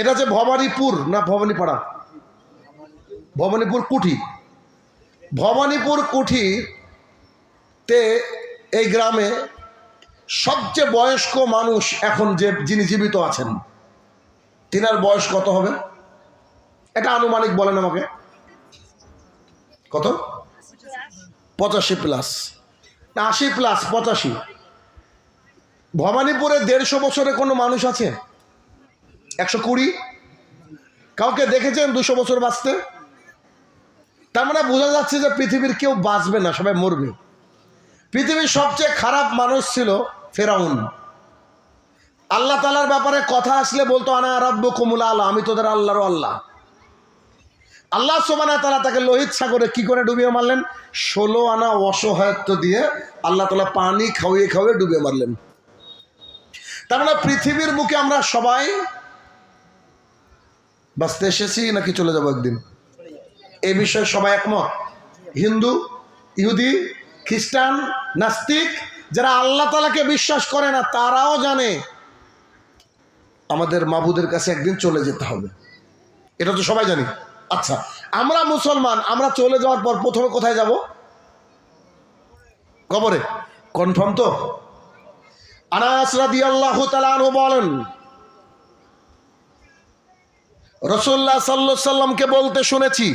এটা যে ভবানীপুর, না ভবানীপাড়া? ভবানীপুর কুঠি। ভবানীপুর কুঠি তে এই গ্রামে সবচেয়ে বয়স্ক মানুষ এখন যে, যিনি জীবিত আছেন, তিনার বয়স কত হবে? এটা আনুমানিক বলেন আমাকে। কত? পঁচাশি প্লাস। আশি প্লাস, পঁচাশি। ভবানীপুরে দেড়শো বছরে কোনো মানুষ আছে? একশো কুড়ি? কাউকে দেখেছেন দুশো বছর বাঁচতে? তার মানে বোঝা যাচ্ছে যে পৃথিবীর কেউ বাঁচবে না, সবাই মরবে। পৃথিবীর সবচেয়ে খারাপ মানুষ ছিল ফেরাউন। আল্লাহ তালার ব্যাপারে কথা আসলে বলতো, আনা রব্য কুমুলা আল্লাহ আমি তোদের আল্লাহরও আল্লাহ। আল্লাহ সোমানা তালা তাকে লোহিত সাগরে কি করে ডুবিয়ে মারলেন? ষোলো আনা অসহায়ত্ব দিয়ে আল্লাহ তালা পানি খাওয়িয়ে খাওয়িয়ে ডুবিয়ে মারলেন। তার মানে পৃথিবীর বুকে আমরা সবাই বাঁচতে এসেছি নাকি চলে যাব একদিন? এই বিষয়ে সবাই একমত। হিন্দু, ইহুদি, খ্রিস্টান, নাস্তিক, যারা আল্লাহ তালাকে বিশ্বাস করে না, তারাও জানে আমাদের মাবুদের কাছে একদিন চলে যেতে হবে। এটা তো সবাই জানি। আচ্ছা আমরা মুসলমান, আমরা চলে যাওয়ার পর প্রথমে কোথায় যাব? কবরে। কনফার্ম তো? আনাস রাদিয়াল্লাহু তাআলা বলেন রসুল্লাহ সাল্লাহ সাল্লামকে বলতে শুনেছি,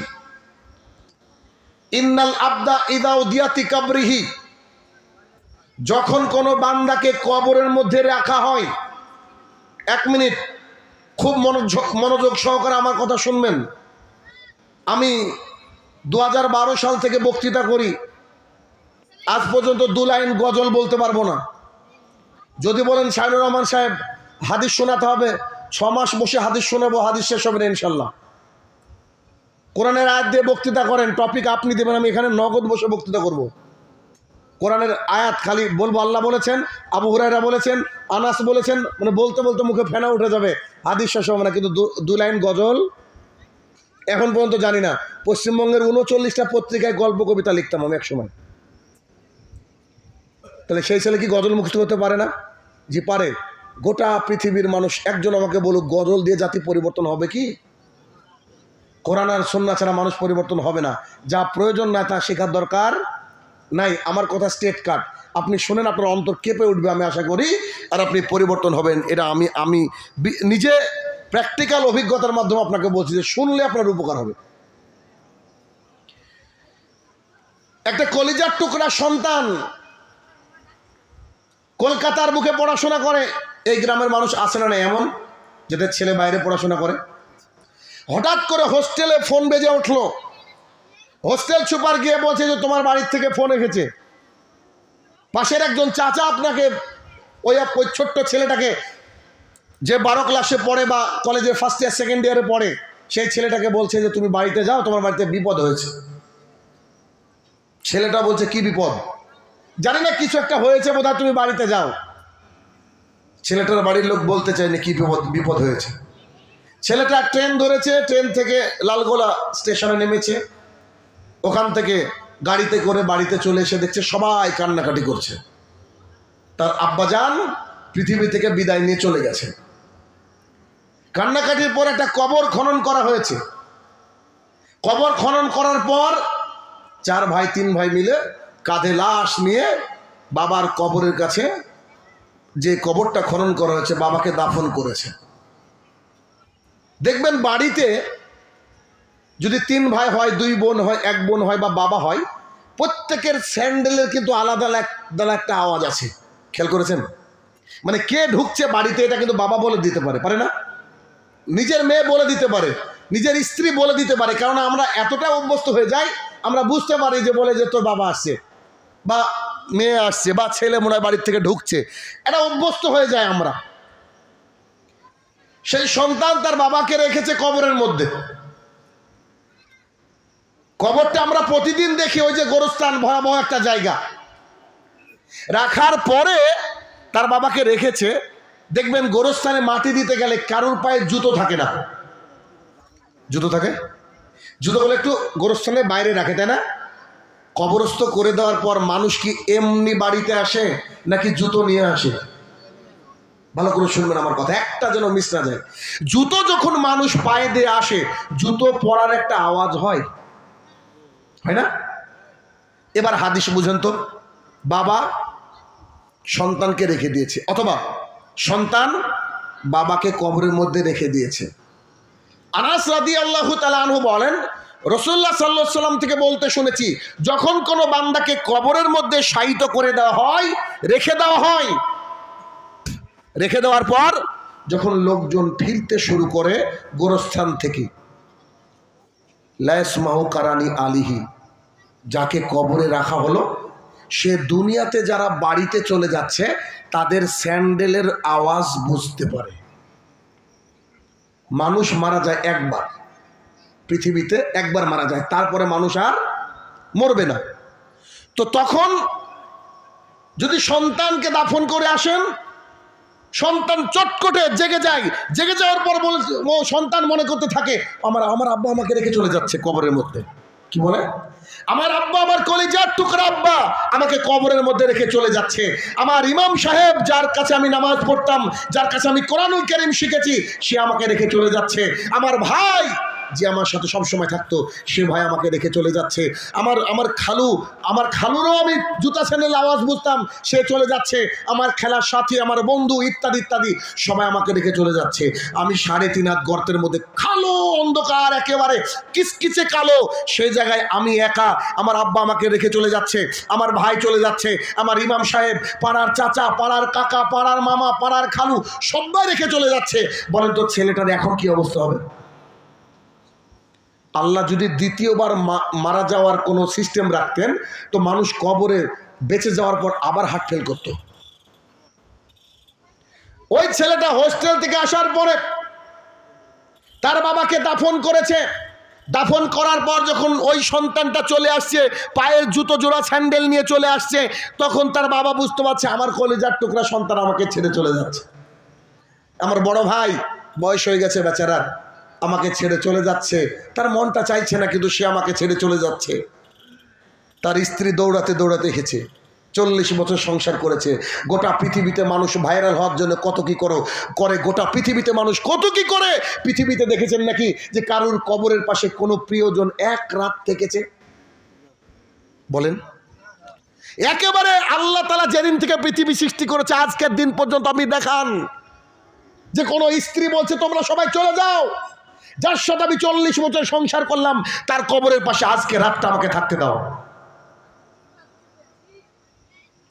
ইন্নাল আবদা ইদাউ দিয়াতি কাবরিহি। যখন কোনো বান্দাকে কবরের মধ্যে রাখা হয়, এক মিনিট, খুব মনোযোগ মনোযোগ সহকারে আমার কথা শুনবেন। আমি দু হাজার বারো সাল থেকে বক্তৃতা করি, আজ পর্যন্ত দু লাইন গজল বলতে পারব না। যদি বলেন শাহিনুর রহমান সাহেব, হাদিস শোনাতে হবে ছ মাস বসে হাদিস শোনাবো, হাদিস শেষ হবে না ইনশাল্লাহ। কোরআনের আয়াত দিয়ে বক্তৃতা করেন, টপিক আপনি দেবেন, আমি এখানে নগদ বসে বক্তৃতা করব। কোরআনের আয়াত খালি বলব, আল্লাহ বলেছেন, আবু হুরাইরা বলেছেন, আনাস বলেছেন মানে বলতে বলতে মুখে ফেনা উঠে যাবে, হাদিস শেষ হবে না, কিন্তু দু- লাইন গজল, এখন পর্যন্ত জানি না। পশ্চিমবঙ্গের উনচল্লিশটা পত্রিকায় গল্প, কবিতা লিখতাম আমি এক সময়। তাহলে সেই ছেলে কি গজল মুখস্থ করতে পারে না? জি, পারে। গোটা পৃথিবীর মানুষ একজন আমাকে বলুক, গজল দিয়ে জাতি পরিবর্তন হবে কি? কোরআন আর সন্না ছাড়া মানুষ পরিবর্তন হবে না। যা প্রয়োজন না তা শেখার দরকার নাই। আমার কথা স্টেট কাট। আপনি শোনেন, আপনার অন্তর কেঁপে উঠবে আমি আশা করি, আর আপনি পরিবর্তন হবেন। এটা আমি আমি নিজে প্র্যাকটিক্যাল অভিজ্ঞতার মাধ্যমে আপনাকে বলছি যে শুনলে আপনার উপকার হবে। একটা কলিজার টুকরা সন্তান কলকাতার বুকে পড়াশোনা করে এই গ্রামের মানুষ আসে না এমন? যাদের ছেলে বাইরে পড়াশোনা করে। হঠাৎ করে হোস্টেলে ফোন বেজে উঠল। হোস্টেল সুপার গিয়ে বলছে যে, তোমার বাড়ির থেকে ফোন এসেছে। পাশের একজন চাচা আপনাকে, ওই ওই ছোট্ট ছেলেটাকে, যে বারো ক্লাসে পড়ে বা কলেজের ফার্স্ট ইয়ার সেকেন্ড ইয়ারে পড়ে, সেই ছেলেটাকে বলছে যে, তুমি বাড়িতে যাও, তোমার বাড়িতে বিপদ হয়েছে। ছেলেটা বলছে, কি বিপদ? জানি না, কিছু একটা হয়েছে বোধহয়, তুমি বাড়িতে যাও। ছেলেটার বাড়ির লোক বলতে চায়নি কি বিপদ বিপদ হয়েছে। ছেলেটা ট্রেন ধরেছে, ট্রেন থেকে লালগোলা স্টেশনে নেমেছে। ওখান থেকে গাড়িতে করে বাড়িতে চলে এসে দেখছে সবাই কান্নাকাটি করছে। তার আব্বাজান পৃথিবী থেকে বিদায় নিয়ে চলে গেছে। কান্নাকাটির পর একটা কবর খনন করা হয়েছে। কবর খনন করার পর চার ভাই, তিন ভাই মিলে কাঁধে লাশ নিয়ে বাবার কবরের কাছে যে কবরটা খনন করা হয়েছে, বাবাকে দাফন করেছে। দেখবেন বাড়িতে যদি তিন ভাই হয়, দুই বোন হয়, এক বোন হয় বা বাবা হয়, প্রত্যেকের স্যান্ডেলের কিন্তু আলাদা আলাদা একটা আওয়াজ আছে। খেয়াল করেছেন? মানে কে ঢুকছে বাড়িতে, এটা কিন্তু বাবা বলে দিতে পারে পারে না? নিজের মেয়ে বলে দিতে পারে, নিজের স্ত্রী বলে দিতে পারে কারণ আমরা এতটা অভ্যস্ত হয়ে যাই, আমরা বুঝতে পারি যে বলে যে তোর বাবা আসছে। বা মেয়ে আসছে বা ছেলে মনে হয় বাড়ির থেকে ঢুকছে, এটা অভ্যস্ত হয়ে যায় আমরা। সেই সন্তান তার বাবাকে রেখেছে কবরের মধ্যে। কবরটা আমরা প্রতিদিন দেখি ওই যে গোরস্থান, ভয়াবহ একটা জায়গা। রাখার পরে তার বাবাকে রেখেছে, দেখবেন গোরস্থানে মাটি দিতে গেলে কারোর পায়ে জুতো থাকে না। জুতো থাকে? জুতোগুলো একটু গোরস্থানে বাইরে রাখে, তাই না? কবরস্থ করে দেওয়ার পর মানুষ কি এমনি বাড়িতে আসে নাকি জুতো নিয়ে আসে? ভালো করে শুনবেন আমার কথা, একটা যেন মিস না যায়। জুতো যখন মানুষ পায়ে দিয়ে আসে, জুতো পরার একটা আওয়াজ হয়। হয় না? এবার হাদিস বুঝেন তো, বাবা সন্তানকে রেখে দিয়েছে, অথবা সন্তান বাবাকে কবরের মধ্যে রেখে দিয়েছে। আনাস রাদি আল্লাহ তালু বলেন রসুল্লাহ সাল্লাহ সাল্লাম থেকে বলতে শুনেছি, যখন কোনো বান্দাকে কবরের মধ্যে শায়িত করে দেওয়া হয়, রেখে দেওয়া হয়, রেখে দেওয়ার পর যখন লোকজন ফিরতে শুরু করে গোরস্থান থেকে লায়সমাহ কারানি আলিহি, যাকে কবরে রাখা হলো, সে দুনিয়াতে যারা বাড়িতে চলে যাচ্ছে, তাদের স্যান্ডেলের আওয়াজ বুঝতে পারে। মানুষ মারা যায় একবার। পৃথিবীতে একবার মারা যায়, তারপরে মানুষ আর মরবে না। তো তখন যদি সন্তানকে দাফন করে আসেন, সন্তান চটকটে জেগে যায়, জেগে যাওয়ার পর বলে সন্তান মনে করতে থাকে, আমার আমার আব্বা আমাকে রেখে চলে যাচ্ছে কবরের মধ্যে। কি বলে? আমার আব্বা আমার কলেজার টুকরা আব্বা আমাকে কবরের মধ্যে রেখে চলে যাচ্ছে। আমার ইমাম সাহেব যার কাছে আমি নামাজ পড়তাম, যার কাছে আমি কোরআনুল করিম শিখেছি, সে আমাকে রেখে চলে যাচ্ছে। আমার ভাই যে আমার সাথে সব সময় থাকতো, সে ভাই আমাকে রেখে চলে যাচ্ছে। আমার আমার খালু, আমার খালুরও আমি জুতা স্যান্ডেল আওয়াজ বুঝতাম, সে চলে যাচ্ছে। আমার খেলার সাথী, আমার বন্ধু, ইত্যাদি ইত্যাদি, সবাই আমাকে রেখে চলে যাচ্ছে। আমি সাড়ে তিন হাত গর্তের মধ্যে কালো অন্ধকার একেবারে কিচকিচে কালো। সেই জায়গায় আমি একা, আমার আব্বা আমাকে রেখে চলে যাচ্ছে, আমার ভাই চলে যাচ্ছে, আমার ইমাম সাহেব, পাড়ার চাচা, পাড়ার কাকা, পাড়ার মামা, পাড়ার খালু, সবাই রেখে চলে যাচ্ছে। বলেন তো, ছেলেটার এখন কি অবস্থা হবে? আল্লাহ যদি দ্বিতীয়বার মারা যাওয়ার কোনো সিস্টেম রাখতেন, তো মানুষ কবরে বেঁচে যাওয়ার পর আবার হার্ট ফেল করত। ওই ছেলেটা হোস্টেল থেকে আসার পরে তার বাবাকে দাফন করেছে। দাফন করার পর যখন ওই সন্তানটা চলে আসছে, পায়ের জুতো জোড়া স্যান্ডেল নিয়ে চলে আসছে, তখন তার বাবা বুঝতে পারছে, আমার কলেজার টুকরা সন্তান আমাকে ছেড়ে চলে যাচ্ছে। আমার বড় ভাই, বয়স হয়ে গেছে বেচারার। আমাকে ছেড়ে চলে যাচ্ছে। তার মনটা চাইছে না, কিন্তু সে আমাকে ছেড়ে চলে যাচ্ছে। তার স্ত্রী দৌড়াতে দৌড়াতে হেছে চল্লিশ বছর সংসার করেছে। গোটা পৃথিবীতে মানুষ ভাইরাল হওয়ার জন্য কত কি করো, করে। গোটা পৃথিবীতে মানুষ কত কি করে? পৃথিবীতে দেখেছেন নাকি যে কারুর কবরের পাশে কোনো প্রিয়জন এক রাত থেকেছে? বলেন। একেবারে আল্লাহ তালা যেদিন থেকে পৃথিবী সৃষ্টি করেছে, আজকের দিন পর্যন্ত আপনি দেখান। যে কোনো স্ত্রী বলছে, তোমরা সবাই চলে যাও। যার সাথে আমি চল্লিশ বছর সংসার করলাম, তার কবরের পাশে আজকে রাতটা আমাকে থাকতে দাও।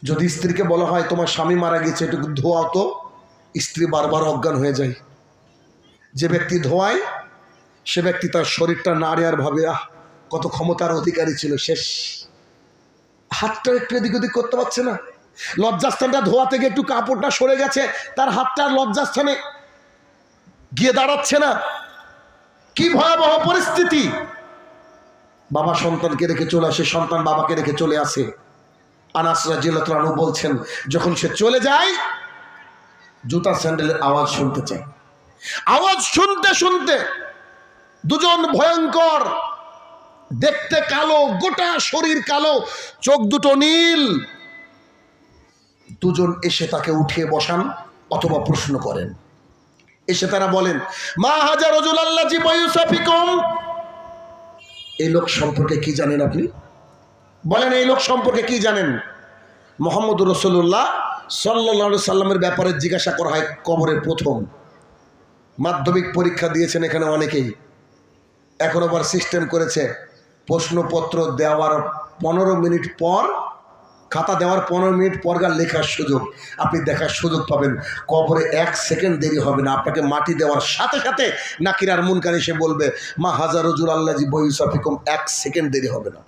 যদি স্ত্রীকে বলা হয়, তোমার স্বামী মারা গেছে, একটু ধোয়াও তো। স্ত্রী বারবার অজ্ঞান হয়ে যায়। যে ব্যক্তি ধোয়ায়, সে ব্যক্তি তার শরীরটা নাড়ে আর ভাবে, আহ, কত ক্ষমতার অধিকারী ছিল, শেষ। হাতটা একটু এদিক ওদিক করতে পারছে না। লজ্জাস্থানটা ধোয়া থেকে একটু কাপড়টা সরে গেছে, তার হাতটা লজ্জাস্থানে গিয়ে দাঁড়াচ্ছে না। কি ভয়াবহ পরিস্থিতি? বাবা সন্তানকে রেখে চলে আসে, সন্তান বাবাকে রেখে চলে আসে। আনাস রাজিয়ালু বলছেন, যখন সে চলে যায় জুতা স্যান্ডেলের আওয়াজ শুনতে চায়। আওয়াজ শুনতে শুনতে দুজন ভয়ঙ্কর, দেখতে কালো, গোটা শরীর কালো, চোখ দুটো নীল। দুজন এসে তাকে উঠিয়ে বসান অথবা প্রশ্ন করেন। এসে তারা বলেন, মা হাজার রজুল আল্লাহ জিবাইউসাফিকুম এই লোক সম্পর্কে কি জানেন আপনি? বলেন, এই লোক সম্পর্কে কি জানেন? মোহাম্মদ রসুল্লাহ সাল্লা সাল্লামের ব্যাপারে জিজ্ঞাসা করা হয় কবরের প্রথম। মাধ্যমিক পরীক্ষা দিয়েছেন এখানে অনেকেই। এখন আবার সিস্টেম করেছে। প্রশ্নপত্র দেওয়ার পনেরো মিনিট পর খাতা দেওয়ার পনেরো মিনিট পরগার লেখার সুযোগ। আপনি দেখার সুযোগ পাবেন। কবরে এক সেকেন্ড দেরি হবে না। আপনাকে মাটি দেওয়ার সাথে সাথে নাকিরার মুনকার এসে বলবে, মা হাজারুজুল আল্লাজি বইসাফিকম এক সেকেন্ড দেরি হবে না।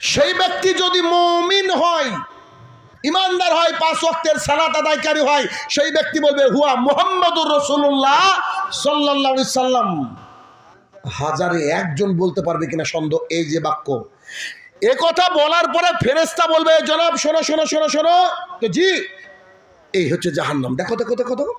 সেই ব্যক্তি যদি মমিন হয়, ইমানদার হয়, পাঁচ ওয়াক্তের সালাত আদায়কারী হয়, সেই ব্যক্তি বলবে, হুয়া মোহাম্মদুর রসুল্লাহ সাল্লাহ সাল্লাম। হাজারে একজন বলতে পারবে কিনা সন্দেহ, এই যে বাক্য। এ কথা বলার পরে ফেরেস্তা বলবে, জনাব, শোনো শোনো শোনো শোনো। তো জি, এই হচ্ছে জাহান্নাম। দেখো দেখো দেখো দেখো।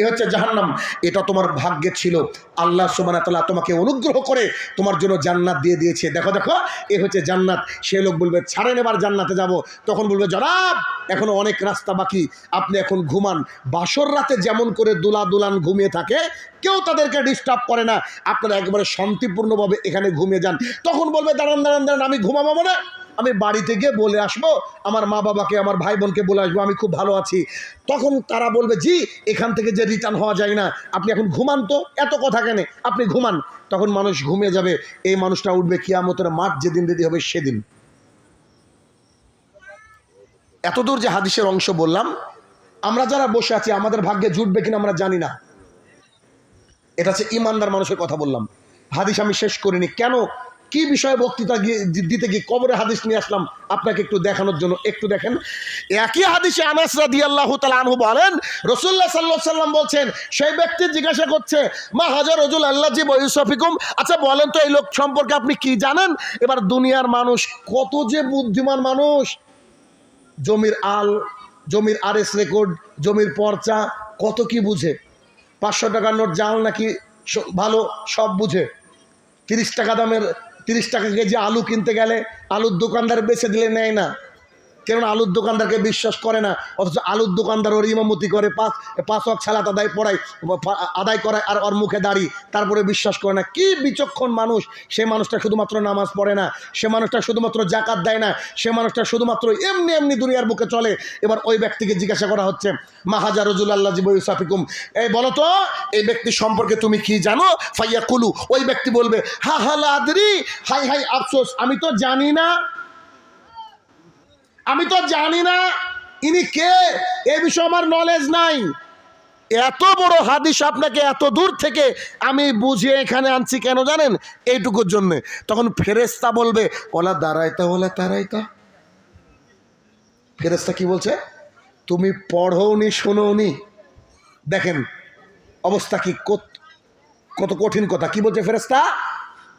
এ হচ্ছে জাহান্নাম। এটা তোমার ভাগ্যে ছিল। আল্লাহ সুবান তাল্লাহ তোমাকে অনুগ্রহ করে তোমার জন্য জান্নাত দিয়ে দিয়েছে। দেখো দেখো, এ হচ্ছে জান্নাত। সে লোক বলবে ছাড়েন এবার জান্নাতে যাব। তখন বলবে, জনাব, এখনও অনেক রাস্তা বাকি। আপনি এখন ঘুমান। বাসর রাতে যেমন করে দুলা দুলান ঘুমিয়ে থাকে, কেউ তাদেরকে ডিস্টার্ব করে না। আপনারা একবারে শান্তিপূর্ণভাবে এখানে ঘুমিয়ে যান। তখন বলবে, দাঁড়ান দাঁড়ান দাঁড়ান, আমি ঘুমাবো মানে? আমি বাড়িতে গিয়ে বলে আসব, আমার মা বাবাকে, আমার ভাই বোনকে বলে আসব, আমি খুব ভালো আছি। তখন তারা বলবে, জি, এখান থেকে যে রিটার্ন হওয়া যায় না, আপনি এখন ঘুমান তো, এত কথা কেন? আপনি ঘুমান। তখন মানুষ ঘুমিয়ে যাবে, এই মানুষটা উঠবে কিয়ামতের মাঠ, যেদিন রেডি হবে সেদিন। এতদূর যে হাদিসের অংশ বললাম, আমরা যারা বসে আছি, আমাদের ভাগ্যে জুটবে কিনা আমরা জানি না। এটা হচ্ছে ইমানদার মানুষের কথা বললাম। হাদিস আমি শেষ করিনি। কেন? কি বিষয়ে বক্তৃতা দিতে গিয়ে কবরে হাদিস নিয়ে আসলাম, আপনাকে একটু দেখানোর জন্য একটু দেখেন। একই হাদিসে আনাস রাদি আল্লাহ আনহু বলেন রসুল্লাহ সাল্লাহ সাল্লাম বলছেন, সেই ব্যক্তি জিজ্ঞাসা করছে, মা হাজার রজুল আল্লাহ জি বয়ুসফিকুম আচ্ছা বলেন তো এই লোক সম্পর্কে আপনি কি জানেন? এবার দুনিয়ার মানুষ কত যে বুদ্ধিমান মানুষ। জমির আল, জমির আরএস রেকর্ড, জমির পর্চা, কত কি বুঝে? পাঁচশো টাকার নোট জাল নাকি ভালো, সব বুঝে। তিরিশ টাকা দামের তিরিশ টাকা কেজি আলু কিনতে গেলে আলুর দোকানদার বেছে দিলে নেয় না। কেননা আলুর দোকানদারকে বিশ্বাস করে না, অথচ আলুর দোকানদার ওর ইমামতি করে, পাঁচ পাঁচ অক ছালাত আদায় পড়ায়, আদায় করায় আর ওর মুখে দাঁড়ি, তারপরে বিশ্বাস করে না। কি বিচক্ষণ মানুষ, সে মানুষটা শুধুমাত্র নামাজ পড়ে না, সে মানুষটা শুধুমাত্র জাকাত দেয় না, সে মানুষটা শুধুমাত্র এমনি এমনি দুনিয়ার বুকে চলে। এবার ওই ব্যক্তিকে জিজ্ঞাসা করা হচ্ছে মাহাজা রজুল আল্লাহ জিবুসাফিকুম এই বলো তো, এই ব্যক্তি সম্পর্কে তুমি কি জানো? ফাইয়া কুলু ওই ব্যক্তি বলবে হা হা লাদরি হাই হাই, আফসোস, আমি তো জানি না। আমি তো জানি না ইনি কে, এ বিষয়ে আমার নলেজ নাই। এত বড় হাদিস আপনাকে এত দূর থেকে আমি বুঝিয়ে এখানে আনছি কেন জানেন? এইটুকুর জন্যে। তখন ফেরেস্তা বলবে, ওলা দাঁড়াইতা, ওলা তারাইতা। ফেরেস্তা কি বলছে? তুমি পড়োনি, শোনোনি। দেখেন, অবস্থা কি কত- কত কঠিন কথা। কি বলছে ফেরেস্তা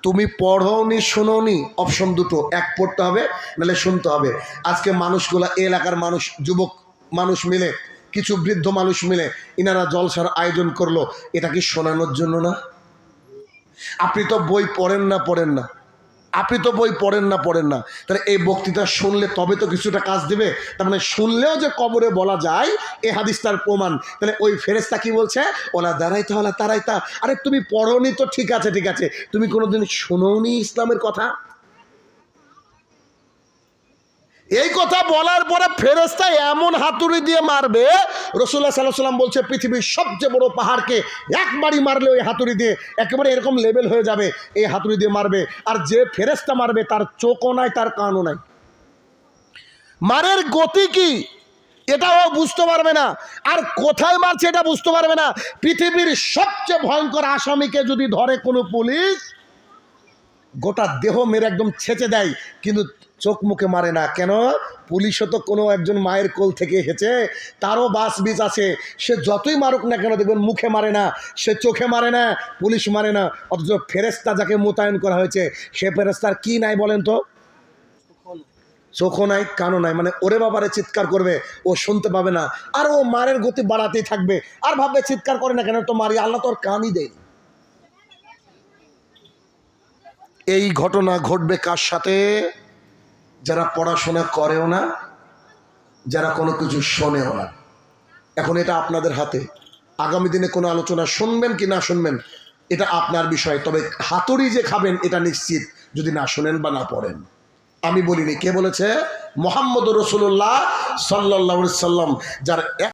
তুমি পড়োনি, শোনোনি অপশন দুটো, এক পড়তে হবে, নাহলে শুনতে হবে। আজকে মানুষগুলা এলাকার মানুষ, যুবক মানুষ মিলে, কিছু বৃদ্ধ মানুষ মিলে, ইনারা জলসার আয়োজন করল, এটা কি শোনানোর জন্য না? আপনি তো বই পড়েন না পড়েন না। আপনি তো বই পড়েন না পড়েন না। তাহলে এই বক্তৃতা শুনলে তবে তো কিছুটা কাজ দেবে। তার মানে শুনলেও যে কবরে বলা যায়, এ হাদিস তার প্রমাণ। তাহলে ওই ফেরেস্তা কি বলছে? ওলা দাঁড়াই দাঁড়াইতে তারাই তা আরে তুমি পড়োনি তো ঠিক আছে ঠিক আছে। তুমি কোনোদিন শোনোনি ইসলামের কথা? এই কথা বলার পরে ফেরেস্তা এমন হাতুড়ি দিয়ে মারবে রসুল্লাহ সাল্লাহ সাল্লাম বলছে, পৃথিবীর সবচেয়ে বড় পাহাড়কে একবারই মারলে ওই হাতুড়ি দিয়ে একেবারে এরকম লেভেল হয়ে যাবে, এই হাতুড়ি দিয়ে মারবে। আর যে ফেরেস্তা মারবে, তার চোখও নাই, তার কানও নাই। মারের গতি কি? এটাও বুঝতে পারবে না। আর কোথায় মারছে, এটা বুঝতে পারবে না। পৃথিবীর সবচেয়ে ভয়ঙ্কর আসামিকে যদি ধরে কোনো পুলিশ গোটা দেহ মেরে একদম ছেঁচে দেয়, কিন্তু চোখ মুখে মারে না। কেন? পুলিশও তো কোনো একজন মায়ের কোল থেকে এসেছে তারও বাস বিচ আছে। সে যতই মারুক না কেন দেখবেন মুখে মারে না, সে চোখে মারে না, পুলিশ মারে না। অথচ ফেরেস্তা যাকে মোতায়েন করা হয়েছে, সে ফেরেস্তার কি নাই বলেন তো? চোখও নাই, কানও নাই। মানে ওরে বাবারে চিৎকার করবে, ও শুনতে পাবে না। আর ও মারের গতি বাড়াতেই থাকবে। আর ভাববে চিৎকার করে না কেন? তো মারি, আল্লাহ তোর কানই দেয় এই ঘটনা ঘটবে কার সাথে? যারা পড়াশোনা করেও না, যারা কোনো কিছু শোনেও না। এখন এটা আপনাদের হাতে। আগামী দিনে কোনো আলোচনা শুনবেন কি না শুনবেন, এটা আপনার বিষয়। তবে হাতুড়ি যে খাবেন, এটা নিশ্চিত যদি না শোনেন বা না পড়েন। আমি বলিনি, কে বলেছে? মোহাম্মদ রসুল্লাহ সাল্লাহ সাল্লাম যার